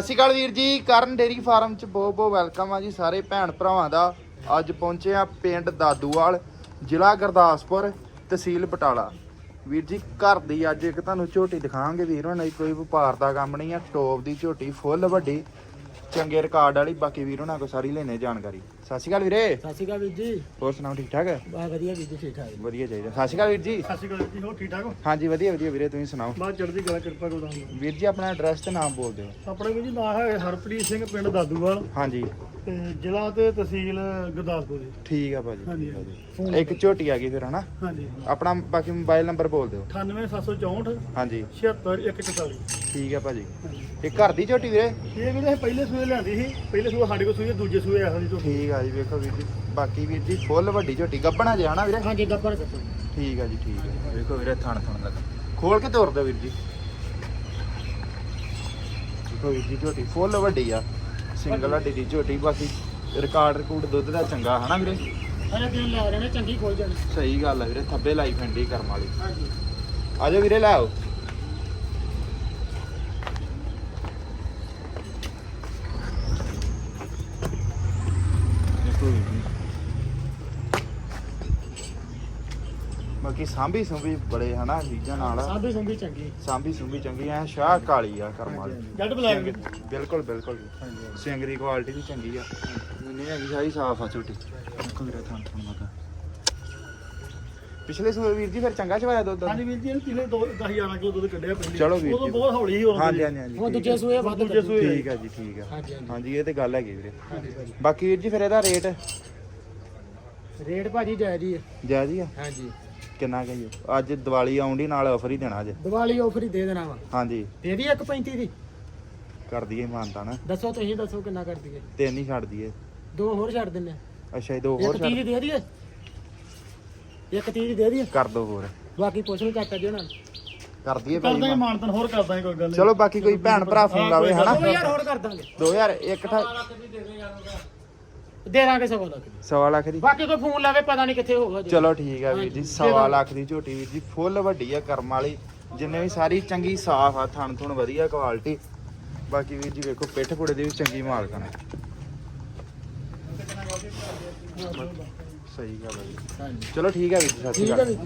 ਸਤਿ ਸ਼੍ਰੀ ਅਕਾਲ ਵੀਰ ਜੀ, ਕਰਨ ਡੇਰੀ ਫਾਰਮ ਚ ਬਹੁਤ ਬਹੁਤ ਵੈਲਕਮ ਆ ਜੀ ਸਾਰੇ ਭੈਣ ਭਰਾਵਾਂ ਦਾ। ਅੱਜ ਪਹੁੰਚੇ ਆ ਪਿੰਡ ਦਾਦੂਵਾਲ, ਜ਼ਿਲ੍ਹਾ ਗੁਰਦਾਸਪੁਰ, ਤਹਿਸੀਲ ਬਟਾਲਾ। ਵੀਰ ਜੀ, ਘਰ ਦੀ ਅੱਜ ਇੱਕ ਤੁਹਾਨੂੰ ਝੋਟੀ ਦਿਖਾਵਾਂਗੇ ਵੀਰ ਹੁਣ ਕੋਈ ਵਪਾਰ ਦਾ ਕੰਮ ਨਹੀਂ ਆ ਟੋਪ ਦੀ ਝੋਟੀ ਫੁੱਲ ਵੱਡੀ। ਚੰਗੇ ਰਿਕਾਰਡ ਵਾਲੀ, ਬਾਕੀ ਵੀਰ ਉਹਨਾਂ ਕੋ ਸਾਰੀ ਲੈਣੇ ਜਾਣਕਾਰੀ। ਸਤਿ ਸ਼੍ਰੀ ਅਕਾਲ ਵੀਰੇ। ਸਤਿ ਸ਼੍ਰੀ ਅਕਾਲ ਵੀਰ ਜੀ। ਹੋਰ ਸੁਣਾਓ ਠੀਕ ਠਾਕ? ਬਾ ਵਧੀਆ ਵੀਰ ਜੀ ਠੀਕ ਠਾਕ। ਵਧੀਆ ਚਾਹੀਦਾ। ਸਤਿ ਸ਼੍ਰੀ ਅਕਾਲ ਵੀਰ ਜੀ। ਸਤਿ ਸ਼੍ਰੀ ਅਕਾਲ ਜੀ ਹੋ ਠੀਕ ਠਾਕ ਹੋ? ਹਾਂਜੀ ਵਧੀਆ ਵਧੀਆ ਵੀਰੇ ਤੁਸੀਂ ਸੁਣਾਓ? ਬਾਅਦ ਚੜ੍ਹਦੀ ਕਲਾ ਕਿਰਪਾ ਗੁਰਦਾਸ ਵੀਰ ਜੀ ਆਪਣਾ ਐਡਰੈਸ ਤੇ ਨਾਮ ਬੋਲ ਦਿਓ। ਆਪਣੇ ਵੀ ਜੀ ਨਾਂ ਹੈ ਹਰਪ੍ਰੀਤ ਸਿੰਘ ਪਿੰਡ ਦਾਦੂਵਾਲ। ਹਾਂਜੀ। ਤੇ ਜ਼ਿਲ੍ਹਾ ਤੇ ਤਹਿਸੀਲ ਗੁਰਦਾਸਪੁਰ ਜੀ। ਠੀਕ ਆ ਭਾਜੀ ਹਾਂਜੀ। ਇੱਕ ਝੋਟੀ ਆ ਗਈ ਫਿਰ ਹਨਾ? ਹਾਂਜੀ। ਆਪਣਾ ਬਾਕੀ ਮੋਬਾਈਲ ਨੰਬਰ ਬੋਲ ਦਿਓ। 98764 ਹਾਂਜੀ। 76144 ਠੀਕ ਆ ਭਾਜੀ। ਇਹ ਘਰ ਦੀ ਝੋਟੀ ਵੀਰੇ? ਇਹ ਵੀਰੇ ਪਹਿਲੇ ਸੂਏ ਲਿਆਂਦੀ ਸੀ। ਪਹਿਲੇ ਸੂਏ ਸਾਡੇ ਕੋਲ ਸੂਏ ਦੂਜੇ ਸੂਏ ਜਿਹੀ ਤੋਂ ਠੀਕ ਆ ਜੀ ਵੇਖੋ ਵੀਰ ਜੀ। ਬਾਕੀ ਵੀਰ ਜੀ ਫੁੱਲ ਵੱਡੀ ਝੋਟੀ ਗੱਬਣਾ ਜੇ ਹਨਾ ਵੀਰੇ? ਹਾਂਜੀ ਗੱਪਰ ਗੱਪਰ ਠੀਕ ਆ ਜੀ ਠੀਕ ਆ ਵੇਖੋ ਵੀਰੇ ਥਣ ਥਣ ਲੱਗਾ। ਖੋਲ ਕੇ ਤੋਰ ਦਿਓ ਵੀਰ ਜੀ। ਵੇਖੋ ਵੀਰ ਜੀ ਝੋਟੀ ਫੁੱਲ ਵੱਡੀ ਆ। ਸਿੰਗਲ ਹੱਡੀ ਦੀ ਝੋਟੀ ਬਾਕੀ ਰਿਕਾਰਡ ਰਿਕੂਡ ਦੁੱਧ ਦਾ ਚੰਗਾ ਹਨਾ ਵੀਰੇ? ਅਰੇ ਦਿਨ ਲੈ ਰਹੇ ਨੇ ਚੰਗੀ ਖੋਲ ਜਾਣੀ। ਸਹੀ ਗੱਲ ਆ ਵੀਰੇ ਥੱਬੇ ਲਾਈ ਫੈਂਡੀ ਕਰਮ ਵਾਲੀ। ਹਾਂਜੀ। ਆਜੋ ਵੀਰੇ ਲੈ ਆਓ ਦੇਖੋ ਵੀਰ ਜੀ। ਬਾਕੀ ਸਾਂਭੀ ਸੁੰਭੀ ਬੜੇ ਹਨਾ ਚੀਜ਼ਾਂ ਨਾਲ। ਸਾਬੀ ਸੁੰਬੀ ਚੰਗੀ। ਸਾਂਭੀ ਸੁੰਭੀ ਚੰਗੀ ਐ ਸ਼ਾਹ ਕਾਲੀ ਆ ਕਰਮ ਵਾਲੀ। ਜੱਟ ਬਲੈਕ ਬਿਲਕੁਲ ਬਿਲਕੁਲ। ਦੀ ਕੁਆਲਿਟੀ ਵੀ ਚੰਗੀ ਆ। ਨਹੀਂ ਹੈਗੀ ਸਾਰੀ ਸਾਫ਼ ਆ ਝੋਟੀ ਦੇਖੋ ਵੀਰੇ ਥਾਂ ਥਾਂ ਮਗਾ ਪਿਛਲੇ ਸੂਏ ਵੀਰ ਜੀ ਫਿਰ ਚੰਗਾ ਚਵਾਇਆ ਦੁੱਧ? ਹਾਂਜੀ ਵੀਰ ਜੀ ਇਹਨੂੰ ਕਿਲੇ 2 10000 ਕਿਲੋ ਦੁੱਧ ਕੱਢਿਆ ਪਹਿਲੇ ਚਲੋ ਵੀਰ ਉਦੋਂ। ਬਹੁਤ ਹੌਲੀ ਸੀ ਉਦੋਂ ਹਾਂਜੀ ਹਾਂਜੀ ਹਾਂਜੀ ਉਹ ਠੀਕ ਦੂਜੇ ਸੂਏ ਵੱਧ ਦੂਜੇ ਸੂਏ ਠੀਕ ਆ ਜੀ ਠੀਕ ਆ। ਹਾਂਜੀ ਇਹ ਤੇ ਗੱਲ ਹੈਗੀ ਵੀਰੇ। ਬਾਕੀ ਵੀਰ ਜੀ ਫਿਰ ਇਹਦਾ ਰੇਟ? ਰੇਟ ਭਾਜੀ ਜਾਇਜ਼ ਹੀ ਹੈ ਜਾਇਜ਼ ਹੀ ਆ? ਹਾਂਜੀ। ਕਿੰਨਾ ਕਹੀਏ ਅੱਜ ਦੀਵਾਲੀ ਆਉਂਦੀ ਨਾਲ ਆਫਰ ਹੀ ਦੇਣਾ ਅੱਜ। ਦੀਵਾਲੀ ਆਫਰ ਹੀ ਦੇ ਦੇਣਾ ਵਾ। ਹਾਂਜੀ। ਦੇ ਦੀ 1.35 ਦੀ? ਕਰ ਦਈਏ ਮਾਨਤਾ ਨਾ। ਦੱਸੋ ਤੁਸੀਂ ਦੱਸੋ ਕਿੰਨਾ ਕਰ ਦਈਏ। ਤਿੰਨ ਹੀ ਛੱਡ ਦਈਏ। ਦੋ ਹੋਰ ਛੱਡ ਦਿੰਨੇ ਅੱਛਾ ਇਹ ਦੋ ਹੋਰ 30 ਦੀ ਛੱਡ। ਦੇ ਦਈਏ? ਇੱਕ 30 ਦੀ ਦੇ ਦਈਏ? ਕਰ ਦੋ ਹੋਰ। ਬਾਕੀ ਪੁੱਛ ਲਓ ਚਾਚਾ ਜੀ ਉਹਨਾਂ ਨੂੰ। ਕਰ ਦਈਏ ਕਰ ਦਾਂਗੇ ਭਾਈ ਮਾਨਤਨ ਹੋਰ ਕਰ ਦਾਂਗੇ ਕੋਈ ਗੱਲ ਨਹੀਂ। ਚਲੋ ਬਾਕੀ ਕੋਈ ਭੈਣ ਭਰਾ ਫੋਨ ਲਾਵੇ ਹਨਾ? ਹੋਰ ਕਰ ਦਾਂਗੇ। 2000 ਇੱਕ ਠਾ ਦੇ ਦਾਂਗੇ ਸਵਾ ਲੱਖ ਦੀ। ਸਵਾ ਲੱਖ ਦੀ? ਬਾਕੀ ਕੋਈ ਫੋਨ ਲਾਵੇ ਪਤਾ ਨਹੀਂ ਕਿੱਥੇ ਹੋਊਗਾ ਜੀ। ਚਲੋ ਠੀਕ ਆ ਵੀਰ ਜੀ ਹਾਂਜੀ, ਸਵਾ ਲੱਖ ਦੀ ਝੋਟੀ ਵੀਰ ਜੀ ਫੁੱਲ ਵੱਡੀ ਆ ਕਰਮ ਵਾਲੀ ਜਿੰਨੇ ਵੀ ਸਾਰੀ ਚੰਗੀ ਸਾਫ਼ ਆ ਥਣ ਥੁਣ ਵਧੀਆ ਕੁਆਲਿਟੀ ਬਾਕੀ ਵੀਰ ਜੀ ਵੇਖੋ ਪਿੱਠ ਪੁੜੇ ਦੀ ਵੀ ਚੰਗੀ ਮਾਲਕਣ ਸਹੀ ਗੱਲ ਆ ਜੀ। ਹਾਂਜੀ ਚਲੋ ਠੀਕ ਆ ਵੀਰ ਜੀ ਸਤਿ ਸ਼੍ਰੀ ਠੀਕ ਹੈ ਅਕਾਲ। ਵੀ